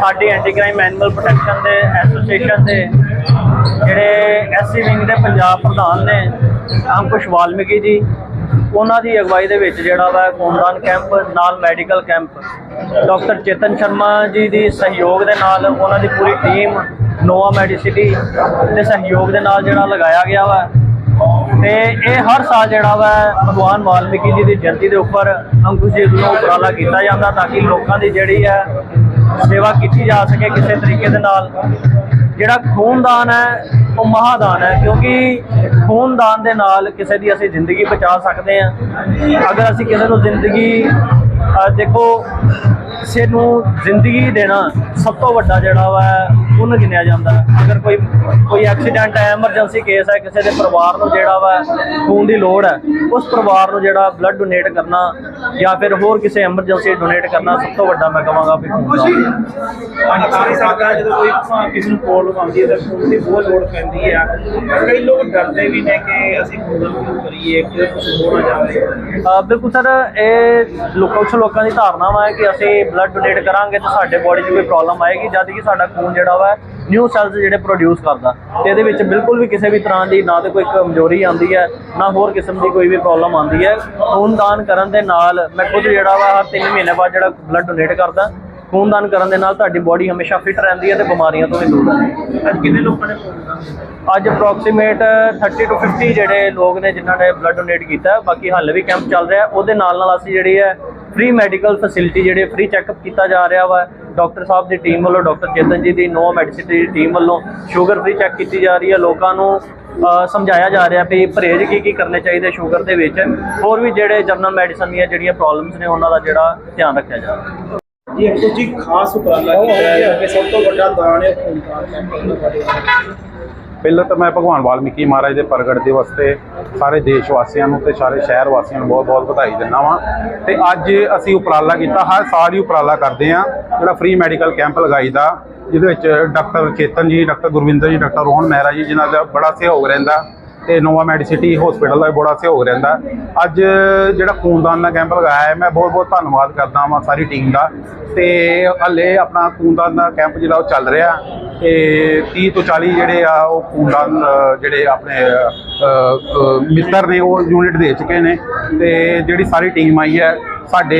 ਸਾਡੀ anti crime animal protection ਦੇ association ਦੇ ਜਿਹੜੇ ਐਸਸੀ ਵਿੰਗ ਦੇ ਪੰਜਾਬ ਪ੍ਰਧਾਨ ਨੇ ਅੰਕੁਸ਼ ਵਾਲਮੀਕੀ ਜੀ, ਉਹਨਾਂ ਦੀ ਅਗਵਾਈ ਦੇ ਵਿੱਚ ਜਿਹੜਾ ਵਾ ਖੂਨਦਾਨ ਕੈਂਪ ਨਾਲ medical camp doctor Chetan Sharma ji ਦੀ ਸਹਿਯੋਗ ਦੇ ਨਾਲ ਉਹਨਾਂ ਦੀ ਪੂਰੀ ਟੀਮ ਨੋਆ ਮੈਡੀਸਿਟੀ ਦੇ ਸਹਿਯੋਗ ਦੇ ਨਾਲ ਜਿਹੜਾ ਲਗਾਇਆ ਗਿਆ ਵਾ। ਤੇ ਇਹ ਹਰ ਸਾਲ ਜਿਹੜਾ ਵਾ ਭਗਵਾਨ ਵਾਲਮੀਕੀ ਜੀ ਦੀ ਜਯੰਤੀ ਦੇ ਉੱਪਰ ਅੰਕੁਸ਼ ਜੀ ਨੂੰ ਉਪਰਾਲਾ ਕੀਤਾ ਜਾਂਦਾ ਤਾਂ ਕਿ ਲੋਕਾਂ ਦੀ ਜਿਹੜੀ ਹੈ ਸੇਵਾ ਕੀਤੀ ਜਾ ਸਕੇ ਕਿਸੇ ਤਰੀਕੇ ਦੇ ਨਾਲ। ਜਿਹੜਾ ਖੂਨਦਾਨ ਹੈ, ਉਹ ਮਹਾਦਾਨ ਹੈ, ਕਿਉਂਕਿ ਖੂਨਦਾਨ ਦੇ ਨਾਲ ਕਿਸੇ ਦੀ ਅਸੀਂ ਜ਼ਿੰਦਗੀ ਬਚਾ ਸਕਦੇ ਹਾਂ। ਅਗਰ ਅਸੀਂ ਕਿਸੇ ਨੂੰ ਜ਼ਿੰਦਗੀ ਦੇਖੋ, ਕਿਸੇ ਨੂੰ ਜ਼ਿੰਦਗੀ ਦੇਣਾ ਸਭ ਤੋਂ ਵੱਡਾ ਜਿਹੜਾ ਵਾ ਪੁੰਨ ਗਿਣਿਆ ਜਾਂਦਾ। ਹੈ। ਅਗਰ ਕੋਈ ਕੋਈ ਐਕਸੀਡੈਂਟ ਹੈ ਐਮਰਜੈਂਸੀ ਕੇਸ ਹੈ ਕਿਸੇ ਦੇ ਪਰਿਵਾਰ ਨੂੰ ਜਿਹੜਾ ਵਾ ਖੂਨ ਦੀ ਲੋੜ ਹੈ ਉਸ ਪਰਿਵਾਰ ਨੂੰ ਜਿਹੜਾ ਬਲੱਡ ਡੋਨੇਟ ਕਰਨਾ ਜਾਂ ਫਿਰ ਹੋਰ ਕਿਸੇ ਐਮਰਜੈਂਸੀ ਡੋਨੇਟ ਕਰਨਾ ਸਭ ਤੋਂ ਵੱਡਾ ਮੈਂ ਕਹਾਂਗਾ ਵੀ ਖੂਨਦਾਨ ਪੰਜ ਸਾਲ ਸਾਡਾ ਜਦੋਂ ਕੋਈ ਕਿਸੇ ਨੂੰ ਪ੍ਰੋਬਲਮ ਆਉਂਦੀ ਹੈ ਤਾਂ ਖੂਨ ਦੀ ਬਹੁਤ ਲੋੜ ਪੈਂਦੀ ਆ ਕਈ ਲੋਕ ਡਰਦੇ ਵੀ ਨੇ ਕਿ ਅਸੀਂ ਖੂਨ ਕਿਉਂ ਕਰੀਏ ਕਿ ਕੁਝ ਹੋ ਨਾ ਜਾਵੇ। ਬਿਲਕੁਲ ਸਰ ਇਹ ਲੋਕਾਂ ਕੁਛ ਲੋਕਾਂ ਦੀ ਧਾਰਨਾ ਵਾ ਕਿ ਅਸੀਂ ਬਲੱਡ ਡੋਨੇਟ ਕਰਾਂਗੇ ਤਾਂ ਸਾਡੇ ਬੋਡੀ 'ਚ ਕੋਈ ਪ੍ਰੋਬਲਮ ਆਏਗੀ ਜਦ ਕਿ ਸਾਡਾ ਖੂਨ ਜਿਹੜਾ ਵਾ ਨਿਊ ਸੈਲਸ ਜਿਹੜੇ ਪ੍ਰੋਡਿਊਸ ਕਰਦਾ ਤੇ ਇਹਦੇ ਵਿੱਚ ਬਿਲਕੁਲ ਵੀ ਕਿਸੇ ਵੀ ਤਰ੍ਹਾਂ ਦੀ ਨਾ ਤੇ ਕੋਈ ਕਮਜ਼ੋਰੀ ਆਉਂਦੀ ਹੈ ਨਾ ਹੋਰ ਕਿਸਮ ਦੀ ਕੋਈ ਵੀ ਪ੍ਰੋਬਲਮ ਆਉਂਦੀ ਹੈ ਖੂਨਦਾਨ ਕਰਨ ਦੇ ਨਾਲ ਮੈਂ ਖੁਦ ਜਿਹੜਾ ਵਾ ਹਰ 3 ਮਹੀਨੇ ਬਾਅਦ ਜਿਹੜਾ ਬਲੱਡ ਡੋਨੇਟ ਕਰਦਾ ਖੂਨਦਾਨ ਕਰਨ ਦੇ ਨਾਲ ਤੁਹਾਡੀ ਬੋਡੀ ਹਮੇਸ਼ਾ ਫਿਟ ਰਹਿੰਦੀ ਹੈ ਤੇ ਬਿਮਾਰੀਆਂ ਤੋਂ ਵੀ ਦੂਰ ਰਹਿੰਦੀ ਹੈ ਅੱਜ ਕਿੰਨੇ ਲੋਕਾਂ ਨੇ ਖੂਨ ਦਿੱਤਾ ਅੱਜ ਅਪਰੋਕਸੀਮੇਟ 30 ਤੋਂ 50 ਜਿਹੜੇ ਲੋਕ ਨੇ ਜਿਨ੍ਹਾਂ ਨੇ ਬਲੱਡ ਡੋਨੇਟ ਕੀਤਾ ਹੈ। ਬਾਕੀ ਹਾਲੇ ਵੀ ਕੈਂਪ ਚੱਲ ਰਿਹਾ ਹੈ। ਉਹਦੇ ਨਾਲ ਨਾਲ ਅਸੀਂ ਜਿਹੜੀ ਹੈ ਫ੍ਰੀ ਮੈਡੀਕਲ ਫੈਸਿਲਿਟੀ ਜਿਹੜੇ ਫ੍ਰੀ ਚੈੱਕਅਪ ਕੀਤਾ ਜਾ ਰਿਹਾ ਵਾ। ਡਾਕਟਰ ਸਾਹਿਬ ਦੀ ਟੀਮ ਵੱਲੋਂ ਡਾਕਟਰ ਚੇਤਨ ਜੀ ਦੀ ਨੋ ਮੈਡੀਸਿਟੀ ਦੀ ਟੀਮ ਵੱਲੋਂ ਸ਼ੂਗਰ ਫ੍ਰੀ ਚੈੱਕ ਕੀਤੀ ਜਾ ਰਹੀ ਹੈ। ਲੋਕਾਂ ਨੂੰ ਸਮਝਾਇਆ ਜਾ ਰਿਹਾ ਵੀ ਪਰਹੇਜ਼ ਕੀ ਕੀ ਕਰਨੇ ਚਾਹੀਦੇ ਸ਼ੂਗਰ ਦੇ ਵਿੱਚ। ਹੋਰ ਵੀ ਜਿਹੜੇ ਜਨਰਲ ਮੈਡੀਸਨ ਦੀਆਂ ਜਿਹੜੀਆਂ ਪ੍ਰੋਬਲਮਸ ਨੇ ਉਹਨਾਂ ਦਾ ਜਿਹੜਾ ਧਿਆਨ ਰੱਖਿਆ ਜਾ ਰਿਹਾ। ਜੀ ਅੰਕੁਰ ਜੀ ਖਾਸ ਉਪਰਾਲਾ ਕੀਤਾ ਹੈ? ਕਿ ਸਭ ਤੋਂ ਵੱਡਾ ਦਾਨ ਹੈ ਖੂਨਦਾਨ ਕੈਂਪ ਦਾ। ਪਹਿਲਾਂ ਤਾਂ ਮੈਂ ਭਗਵਾਨ ਵਾਲਮੀਕੀ ਮਹਾਰਾਜ ਦੇ ਪ੍ਰਗਟ ਦਿਵਸ ਤੇ ਸਾਰੇ ਦੇਸ਼ ਵਾਸੀਆਂ ਨੂੰ ਤੇ ਸਾਰੇ ਸ਼ਹਿਰ ਵਾਸੀਆਂ ਨੂੰ ਬਹੁਤ-ਬਹੁਤ ਵਧਾਈ ਦਿੰਦਾ ਵਾਂ। ਤੇ ਅੱਜ ਅਸੀਂ ਉਪਰਾਲਾ ਕੀਤਾ, ਹਰ ਸਾਲ ਹੀ ਉਪਰਾਲਾ ਕਰਦੇ ਆ, ਜਿਹੜਾ ਫ੍ਰੀ ਮੈਡੀਕਲ ਕੈਂਪ ਲਗਾਈਦਾ, ਜਿਹਦੇ ਵਿੱਚ ਡਾਕਟਰ ਚੇਤਨ ਜੀ, ਡਾਕਟਰ ਗੁਰਵਿੰਦਰ ਜੀ, ਡਾਕਟਰ ਰੋਹਨ ਮਹਿਰਾ ਜੀ, ਜਿਨ੍ਹਾਂ ਦਾ ਬੜਾ ਸਹਿਯੋਗ ਰਹਿੰਦਾ। ਤੇ ਨੋਵਾ ਮੈਡੀਸਿਟੀ ਹਸਪੀਟਲ ਦਾ ਵੀ ਬੜਾ ਸਹਿਯੋਗ ਰਹਿੰਦਾ। ਅੱਜ ਜਿਹੜਾ ਖੂਨਦਾਨ ਦਾ ਕੈਂਪ ਲਗਾਇਆ ਹੈ, ਮੈਂ ਬਹੁਤ ਬਹੁਤ ਧੰਨਵਾਦ ਕਰਦਾ ਹਾਂ ਸਾਰੀ ਟੀਮ ਦਾ। ਤੇ ਹਲੇ ਆਪਣਾ ਖੂਨਦਾਨ ਦਾ ਕੈਂਪ ਜਿਹੜਾ ਉਹ ਚੱਲ ਰਿਹਾ। ਤੇ 30 ਤੋਂ 40 ਜਿਹੜੇ ਆ, ਉਹ ਖੂਨਦਾਨ ਜਿਹੜੇ ਆਪਣੇ ਮਿੱਤਰ ਨੇ, ਉਹ ਯੂਨਿਟ ਦੇ ਚੁੱਕੇ ਨੇ। ਤੇ ਜਿਹੜੀ ਸਾਰੀ ਟੀਮ ਆਈ ਹੈ, ਸਾਡੇ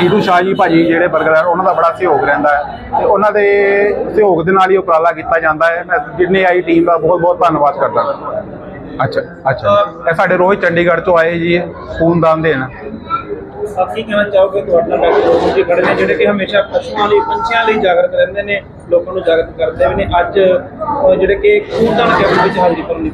ਟੀਟੂ ਸ਼ਾਹ ਜੀ ਭਾਜੀ ਜਿਹੜੇ ਬਰਗਰ ਉਹਨਾਂ ਦਾ ਬੜਾ ਸਹਿਯੋਗ ਰਹਿੰਦਾ ਹੈ। ਤੇ ਉਹਨਾਂ ਦੇ ਸਹਿਯੋਗ ਦੇ ਨਾਲ ਹੀ ਉਪਰਾਲਾ ਕੀਤਾ ਜਾਂਦਾ ਹੈ। ਮੈਂ ਜਿੰਨੇ ਆਈ ਟੀਮ ਦਾ ਬਹੁਤ ਬਹੁਤ ਧੰਨਵਾਦ ਕਰਦਾ ਹਾਂ ਅੱਛਾ ਅੱਛਾ। ਇਹ ਸਾਡੇ ਰੋਹਿਤ ਚੰਡੀਗੜ੍ਹ ਤੋਂ ਆਏ ਜੀ ਖੂਨਦਾਨ ਦੇਣ। ਕੀ ਕਹਿਣਾ ਚਾਹੋਗੇ ਤੁਹਾਡਾ ਡਾਕਟਰ ਜੀ ਖੜੇ ਨੇ ਜਿਹੜੇ ਕਿ ਹਮੇਸ਼ਾ ਪਸ਼ੂਆਂ ਲਈ ਪੰਛੀਆਂ ਲਈ ਜਾਗਰਤ ਰਹਿੰਦੇ ਨੇ ਲੋਕਾਂ ਨੂੰ ਜਾਗਰਤ ਕਰਦੇ ਵੀ ਨੇ। ਅੱਜ ਜਿਹੜੇ ਕਿ ਖੂਨਦਾਨ ਕੈਂਪ ਵਿੱਚ ਹਾਜ਼ਰੀ ਭਰਨ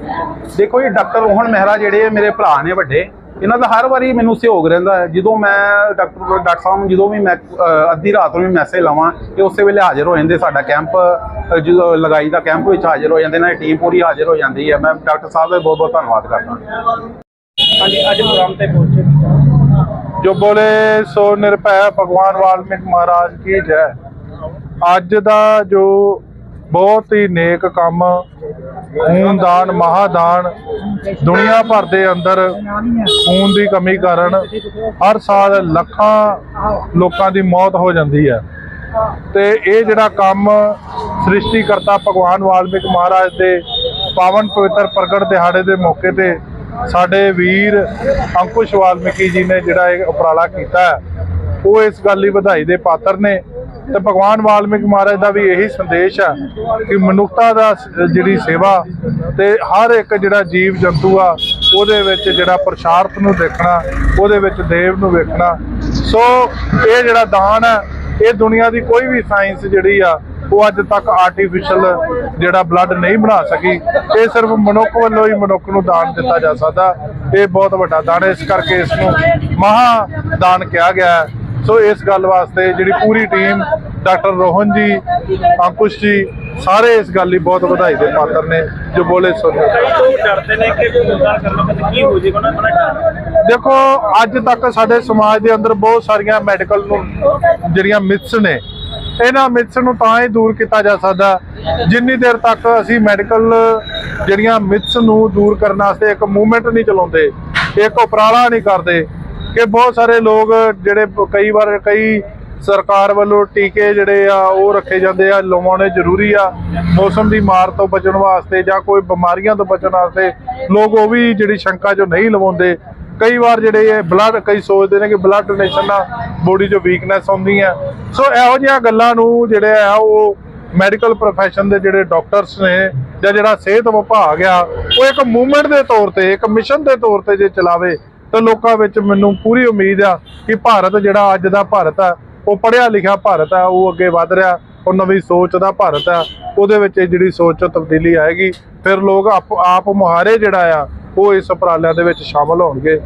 ਦੇਖੋ ਜੀ ਡਾਕਟਰ ਰੋਹਨ ਮਹਿਰਾ ਜਿਹੜੇ ਮੇਰੇ ਭਰਾ ਨੇ ਵੱਡੇ ਇਹਨਾਂ ਦਾ ਹਰ ਵਾਰੀ ਮੈਨੂੰ ਸਹਿਯੋਗ ਰਹਿੰਦਾ ਹੈ। ਜਦੋਂ ਮੈਂ ਡਾਕਟਰ ਡਾਕਟਰ ਸਾਹਿਬ ਨੂੰ ਜਦੋਂ ਵੀ ਮੈਂ ਅੱਧੀ ਰਾਤ ਨੂੰ ਵੀ ਮੈਸੇਜ ਲਾਵਾਂ ਇਹ ਉਸੇ ਵੇਲੇ ਹਾਜ਼ਰ ਹੋ ਜਾਂਦੇ ਸਾਡਾ ਕੈਂਪ ਜਦੋਂ ਲਗਾਈ ਦਾ ਕੈਂਪ ਵਿੱਚ ਹਾਜ਼ਰ ਹੋ ਜਾਂਦੇ ਨੇ ਟੀਮ ਪੂਰੀ ਹਾਜ਼ਰ ਹੋ ਜਾਂਦੀ ਹੈ। ਮੈਂ ਡਾਕਟਰ ਸਾਹਿਬ ਦਾ ਬਹੁਤ ਬਹੁਤ ਧੰਨਵਾਦ ਕਰਦਾ। ਹਾਂਜੀ ਅੱਜ ਪ੍ਰੋਗਰਾਮ ਤੇ ਪਹੁੰਚੇ ਜੋ ਬੋਲੇ ਸੋ ਨਿਰਭੈ ਭਗਵਾਨ ਵਾਲਮੀਕ ਮਹਾਰਾਜ ਕੀ ਜੈ। ਅੱਜ ਦਾ ਜੋ ਬਹੁਤ ਹੀ ਨੇਕ ਕੰਮ ਖੂਨਦਾਨ ਮਹਾਦਾਨ ਦੁਨੀਆ ਭਰ ਦੇ ਅੰਦਰ ਖੂਨ ਦੀ ਕਮੀ ਕਾਰਨ ਹਰ ਸਾਲ ਲੱਖਾਂ ਲੋਕਾਂ ਦੀ ਮੌਤ ਹੋ ਜਾਂਦੀ ਹੈ। ਤੇ ਇਹ ਜਿਹੜਾ ਕੰਮ ਸ੍ਰਿਸ਼ਟੀਕਰਤਾ ਭਗਵਾਨ ਵਾਲਮੀਕ ਮਹਾਰਾਜ ਦੇ ਪਾਵਨ ਪਵਿੱਤਰ ਪ੍ਰਗਟ ਦਿਹਾੜੇ ਦੇ ਮੌਕੇ ਤੇ ਸਾਡੇ ਵੀਰ ਅੰਕੁਸ਼ ਵਾਲਮੀਕੀ ਜੀ ਨੇ ਜਿਹੜਾ ਇਹ ਉਪਰਾਲਾ ਕੀਤਾ ਹੈ, ਉਹ ਇਸ ਗੱਲ ਲਈ ਵਧਾਈ ਦੇ ਪਾਤਰ ਨੇ। ਤੇ ਭਗਵਾਨ ਵਾਲਮੀਕ ਮਹਾਰਾਜ ਦਾ ਵੀ ਇਹੀ ਸੰਦੇਸ਼ ਹੈ ਕਿ ਮਨੁੱਖਤਾ ਦਾ ਜਿਹੜੀ ਸੇਵਾ ਤੇ ਹਰ ਇੱਕ ਜਿਹੜਾ ਜੀਵ ਜੰਤੂ ਆ, ਉਹਦੇ ਵਿੱਚ ਜਿਹੜਾ ਪ੍ਰਸ਼ਾਰਥ ਨੂੰ ਦੇਖਣਾ, ਉਹਦੇ ਵਿੱਚ ਦੇਵ ਨੂੰ ਵੇਖਣਾ। ਸੋ ਇਹ ਜਿਹੜਾ ਦਾਨ ਹੈ ਇਹ ਦੁਨੀਆ ਦੀ ਕੋਈ ਵੀ ਸਾਇੰਸ ਜਿਹੜੀ ਆ, ਉਹ ਅੱਜ ਤੱਕ ਆਰਟੀਫੀਸ਼ੀਅਲ ਜਿਹੜਾ ਬਲੱਡ ਨਹੀਂ ਬਣਾ ਸਕੀ। ਇਹ ਸਿਰਫ ਮਨੁੱਖ ਵੱਲੋਂ ਹੀ ਮਨੁੱਖ ਨੂੰ ਦਾਨ ਦਿੱਤਾ ਜਾ ਸਕਦਾ। ਇਹ ਬਹੁਤ ਵੱਡਾ ਦਾਨ ਹੈ ਇਸ ਕਰਕੇ ਇਸ ਨੂੰ ਮਹਾ ਦਾਨ ਕਿਹਾ ਗਿਆ। ਹੈ ਸੋ ਇਸ ਗੱਲ ਵਾਸਤੇ ਜਿਹੜੀ ਪੂਰੀ ਟੀਮ ਡਾਕਟਰ ਰੋਹਨ ਜੀ ਅੰਕੁਸ਼ ਜੀ ਸਾਰੇ ਇਸ ਗੱਲ ਲਈ ਬਹੁਤ ਵਧਾਈ ਦੇ ਪਾਤਰ ਨੇ ਜੋ ਬੋਲੇ ਸੁਣ ਲੋਕ ਡਰਦੇ ਨੇ ਕਿ ਖੂਨਦਾਨ ਕਰਨ ਤੋਂ ਕੀ ਹੋ ਉਹਨਾਂ ਡਰ ਦੇਖੋ ਅੱਜ ਤੱਕ ਸਾਡੇ ਸਮਾਜ ਦੇ ਅੰਦਰ ਬਹੁਤ ਸਾਰੀਆਂ ਮੈਡੀਕਲ ਨੂੰ ਜਿਹੜੀਆਂ ਮਿਥਸ ਨੇ ਇਹਨਾਂ ਮਿਥਸ ਨੂੰ ਤਾਂ ਹੀ ਦੂਰ ਕੀਤਾ ਜਾ ਸਕਦਾ ਜਿੰਨੀ ਦੇਰ ਤੱਕ ਅਸੀਂ ਮੈਡੀਕਲ ਜਿਹੜੀਆਂ ਮਿਥਸ ਨੂੰ ਦੂਰ ਕਰਨ ਵਾਸਤੇ ਇੱਕ ਮੂਵਮੈਂਟ ਨਹੀਂ ਚਲਾਉਂਦੇ ਇੱਕ ਉਪਰਾਲਾ ਨਹੀਂ ਕਰਦੇ ਕਿ ਬਹੁਤ ਸਾਰੇ ਲੋਕ ਜਿਹੜੇ ਕਈ ਵਾਰ ਕਈ ਸਰਕਾਰ ਵੱਲੋਂ ਟੀਕੇ ਜਿਹੜੇ ਆ ਉਹ ਰੱਖੇ ਜਾਂਦੇ ਆ, ਲਵਾਉਣੇ ਜ਼ਰੂਰੀ ਆ, ਮੌਸਮ ਦੀ ਮਾਰ ਤੋਂ ਬਚਣ ਵਾਸਤੇ ਜਾਂ ਕੋਈ ਬਿਮਾਰੀਆਂ ਤੋਂ ਬਚਣ ਵਾਸਤੇ ਲੋਕ ਉਹ ਵੀ ਜਿਹੜੀ ਸ਼ੰਕਾ ਜੋ ਨਹੀਂ ਲਵਾਉਂਦੇ। ਕਈ ਵਾਰ ਜਿਹੜੇ ਇਹ ਬਲੱਡ ਕਈ ਸੋਚਦੇ ਨੇ ਕਿ ਬਲੱਡ ਡੋਨੇਸ਼ਨ ਨਾਲ ਬੋਡੀ 'ਚ ਵੀਕਨੈਸ ਆਉਂਦੀ ਹੈ ਸੋ ਇਹੋ ਜਿਹੀਆਂ ਗੱਲਾਂ ਨੂੰ ਜਿਹੜੇ ਆ ਉਹ ਮੈਡੀਕਲ ਪ੍ਰੋਫੈਸ਼ਨ ਦੇ ਜਿਹੜੇ ਡਾਕਟਰਸ ਨੇ ਜਾਂ ਜਿਹੜਾ ਸਿਹਤ ਵਿਭਾਗ ਆ, ਉਹ ਇੱਕ ਮੂਵਮੈਂਟ ਦੇ ਤੌਰ ਤੇ, ਇੱਕ ਮਿਸ਼ਨ ਦੇ ਤੌਰ ਤੇ ਜੇ ਚਲਾਵੇ ਤਾਂ ਲੋਕਾਂ ਵਿੱਚ ਮੈਨੂੰ ਪੂਰੀ ਉਮੀਦ ਆ ਕਿ ਭਾਰਤ ਜਿਹੜਾ ਅੱਜ ਦਾ ਭਾਰਤ ਆ, ਉਹ ਪੜ੍ਹਿਆ ਲਿਖਿਆ ਭਾਰਤ ਆ, ਉਹ ਅੱਗੇ ਵਧ ਰਿਹਾ, ਉਹ ਨਵੀਂ ਸੋਚ ਦਾ ਭਾਰਤ ਆ, ਉਹਦੇ ਵਿੱਚ ਇਹ ਜਿਹੜੀ ਸੋਚ 'ਚ ਤਬਦੀਲੀ ਆਏਗੀ। ਫਿਰ ਲੋਕ ਆਪ ਮੁਹਾਰੇ ਜਿਹੜਾ ਆ, ਉਹ ਇਸ ਉਪਰਾਲਿਆਂ ਦੇ ਵਿੱਚ ਸ਼ਾਮਲ ਹੋਣਗੇ।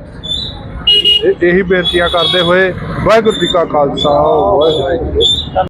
ਇਹੀ ਬੇਨਤੀਆਂ ਕਰਦੇ ਹੋਏ ਵਾਹਿਗੁਰੂ ਜੀ ਕਾ ਖਾਲਸਾ, ਵਾਹਿਗੁਰੂ ਜੀ